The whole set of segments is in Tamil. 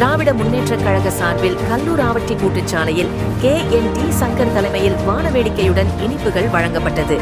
திராவிட முன்னேற்றக் கழக சார்பில் கல்லூராவட்டி கூட்டுச்சாலையில் கே என் டி சங்கர் தலைமையில் வானவேடிக்கையுடன் இனிப்புகள் வழங்கப்பட்டது.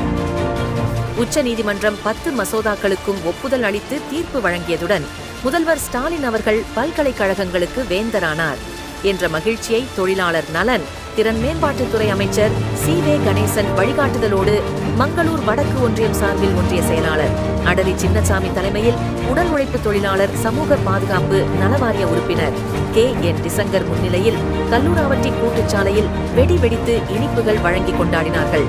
உச்சநீதிமன்றம் பத்து மசோதாக்களுக்கும் ஒப்புதல் அளித்து தீர்ப்பு வழங்கியதுடன் முதல்வர் ஸ்டாலின் அவர்கள் பல்கலைக்கழகங்களுக்கு வேந்தரானார். என்ற மகிழ்ச்சியை தொழிலாளர் நலன் திறன் மேம்பாட்டுத்துறை அமைச்சர் சி வே கணேசன் வழிகாட்டுதலோடு மங்களூர் வடக்கு ஒன்றியம் சார்பில் ஒன்றிய செயலாளர் அடலி சின்னசாமி தலைமையில் உடல் உழைப்பு தொழிலாளர் சமூக பாதுகாப்பு நலவாரிய உறுப்பினர் கே என் டிசங்கர் முன்னிலையில் கல்லூராவட்டி கூட்டுச்சாலையில் வெடி வெடித்து இனிப்புகள் வழங்கி கொண்டாடினார்கள்.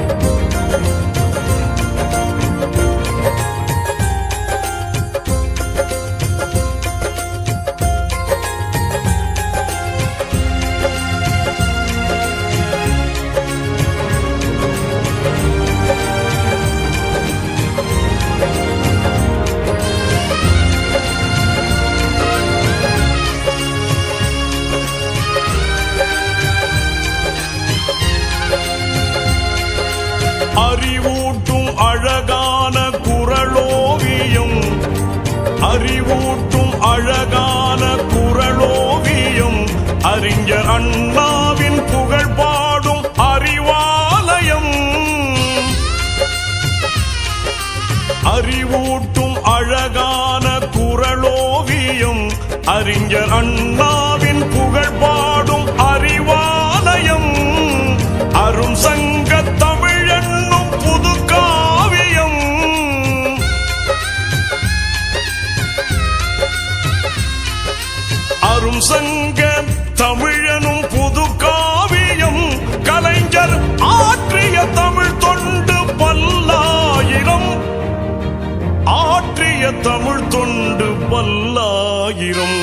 அறிவூட்டும் அழகான குரலோவியம் அறிவூட்டும் அழகான குரலோவியம் அறிஞர் அண்ணாவின் புகழ் பாடும் அறிவாலயம். அறிவூட்டும் அழகான குரலோவியம் அறிஞர் அண்ணா தங்க தமிழனும் புது காவியம் கலைஞர் ஆற்றிய தமிழ் தொண்டு பல்லாயிரம். ஆற்றிய தமிழ் தொண்டு பல்லாயிரம்.